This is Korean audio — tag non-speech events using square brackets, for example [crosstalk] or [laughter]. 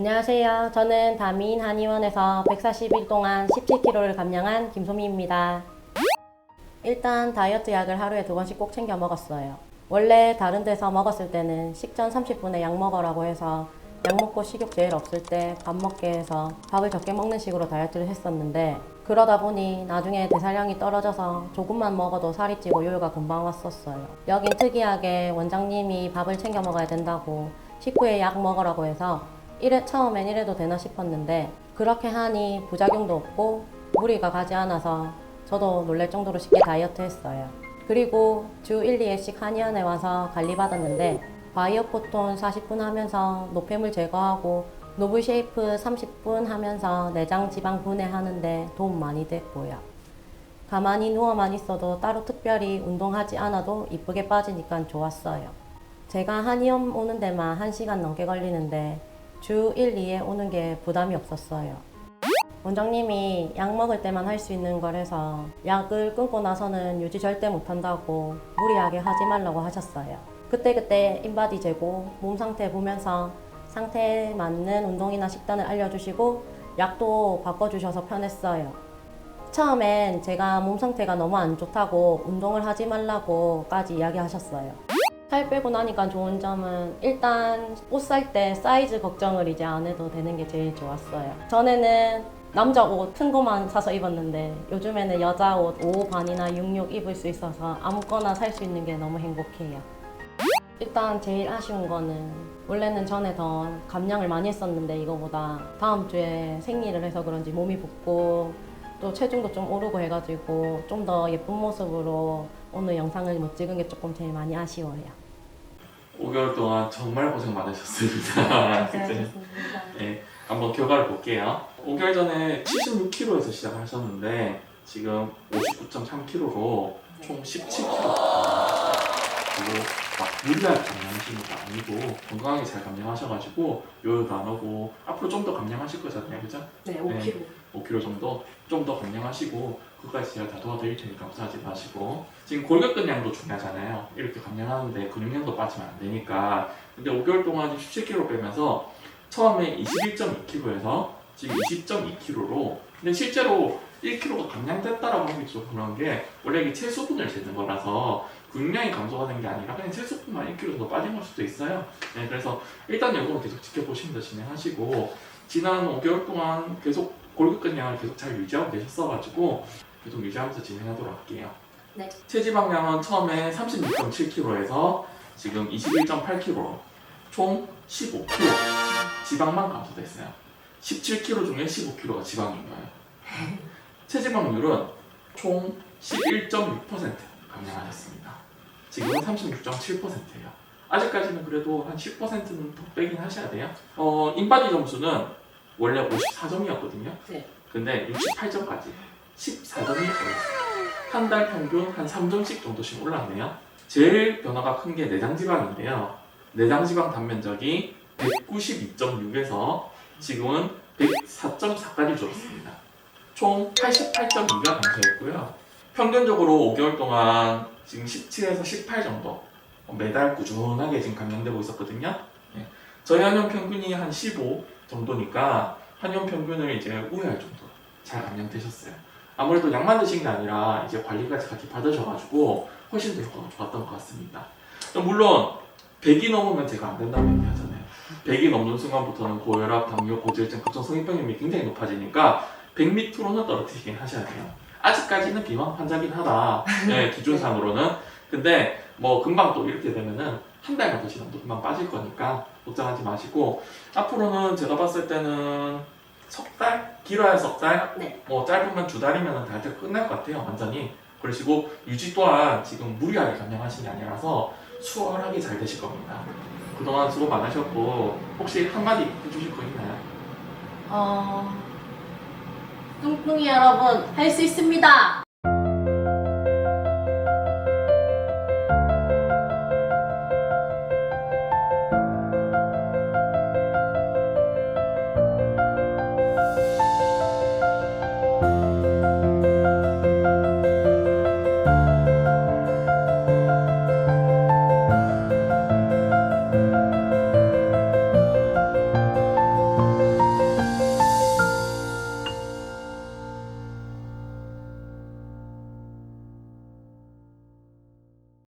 안녕하세요. 저는 다민 한의원에서 140일 동안 17kg를 감량한 김소미입니다. 일단 다이어트 약을 하루에 두 번씩 꼭 챙겨 먹었어요. 원래 다른 데서 먹었을 때는 식전 30분에 약 먹으라고 해서 약 먹고 식욕 제일 없을 때 밥 먹게 해서 밥을 적게 먹는 식으로 다이어트를 했었는데 그러다 보니 나중에 대사량이 떨어져서 조금만 먹어도 살이 찌고 요요가 금방 왔었어요. 여긴 특이하게 원장님이 밥을 챙겨 먹어야 된다고 식후에 약 먹으라고 해서 이래 처음엔 이래도 되나 싶었는데 그렇게 하니 부작용도 없고 무리가 가지 않아서 저도 놀랄 정도로 쉽게 다이어트 했어요. 그리고 주 1, 2회씩 한의원에 와서 관리받았는데 바이오 포톤 40분 하면서 노폐물 제거하고 노블 쉐이프 30분 하면서 내장 지방 분해하는데 도움 많이 됐고요. 가만히 누워만 있어도 따로 특별히 운동하지 않아도 이쁘게 빠지니까 좋았어요. 제가 한의원 오는 데만 1시간 넘게 걸리는데 주 1, 2회 오는 게 부담이 없었어요. 원장님이 약 먹을 때만 할 수 있는 거라서 약을 끊고 나서는 유지 절대 못한다고 무리하게 하지 말라고 하셨어요. 그때그때 인바디 재고 몸 상태 보면서 상태에 맞는 운동이나 식단을 알려주시고 약도 바꿔주셔서 편했어요. 처음엔 제가 몸 상태가 너무 안 좋다고 운동을 하지 말라고까지 이야기하셨어요. 살 빼고 나니까 좋은 점은 일단 옷 살 때 사이즈 걱정을 이제 안 해도 되는 게 제일 좋았어요. 전에는 남자 옷 큰 거만 사서 입었는데 요즘에는 여자 옷 5 반이나 66 입을 수 있어서 아무거나 살 수 있는 게 너무 행복해요. 일단 제일 아쉬운 거는 원래는 전에 더 감량을 많이 했었는데 이거보다 다음 주에 생리를 해서 그런지 몸이 붓고 또 체중도 좀 오르고 해가지고 좀 더 예쁜 모습으로 오늘 영상을 못 찍은 게 조금 제일 많이 아쉬워요. 5개월 동안 정말 고생 많으셨습니다. 네, [laughs] 한번 결과를 볼게요. 5개월 전에 76kg에서 시작을 하셨는데 지금 59.3kg로 총 17kg. 그리고 막 무리하게 감량하시는 거 아니고 건강하게 잘 감량하셔가지고 요요도 안 오고 앞으로 좀 더 감량하실 거잖아요, 그죠? 네, 5kg. 5kg 정도 좀더 감량하시고 그까지 제가 다 도와드릴 테니까 걱정하지 마시고. 지금 골격근량도 중요하잖아요. 이렇게 감량하는데 근육량도 빠지면 안 되니까. 근데 5개월 동안 17kg 빼면서 처음에 21.2kg에서 지금 20.2kg로 근데 실제로 1kg가 감량됐다라고 하기 좀 그런 게 원래 이게 체수분을 재는 거라서 근육량이 감소가 된 게 아니라 그냥 체수분만 1kg 정도 빠진 걸 수도 있어요. 네, 그래서 일단 이거는 계속 지켜보시면서 진행하시고 지난 5개월 동안 계속 골격근량을 계속 잘 유지하고 계셨어가지고 계속 유지하면서 진행하도록 할게요. 네. 체지방량은 처음에 36.7kg에서 지금 21.8kg, 총 15kg 지방만 감소됐어요. 17kg 중에 15kg가 지방인 거예요. [laughs] 체지방률은 총 11.6% 감량하셨습니다. 지금은 36.7%예요. 아직까지는 그래도 한 10%는 더 빼긴 하셔야 돼요. 어, 인바디 점수는 원래 54점이었거든요. 네. 근데 68점까지 14점이 올랐어요. 한 달 평균 한 3점씩 정도씩 올랐네요. 제일 변화가 큰 게 내장지방인데요. 내장지방 단면적이 192.6에서 지금은 104.4까지 줄었습니다. 총 88.2가 감소했고요. 평균적으로 5개월 동안 지금 17에서 18 정도 매달 꾸준하게 지금 감량되고 있었거든요. 네. 저희 한의원 평균이 한 15 정도니까 한의원 평균을 이제 우회할 정도 잘 감량되셨어요. 아무래도 약만 드신 게 아니라 이제 관리까지 같이 받으셔가지고 훨씬 더 효과가 좋았던 것 같습니다. 물론 100이 넘으면 제가 안 된다고 얘기하잖아요. 100이 넘는 순간부터는 고혈압, 당뇨, 고지혈증, 각종 성인병 굉장히 높아지니까 100 밑으로는 떨어뜨리긴 하셔야 돼요. 아직까지는 비만 환자긴 하다. 네, 기준상으로는. 근데 뭐 금방 또 이렇게 되면은 한 달만 더 지나도 금방 빠질 거니까 걱정하지 마시고 앞으로는 제가 봤을 때는 석 달? 길어야 석 달? 네. 뭐 짧으면 두 달이면 다이어트 끝날 것 같아요 완전히 그러시고 유지 또한 지금 무리하게 감량하신 게 아니라서 수월하게 잘 되실 겁니다 그동안 수고 많으셨고 혹시 한마디 해주실 거 있나요? 어... 뚱뚱이 여러분 할 수 있습니다.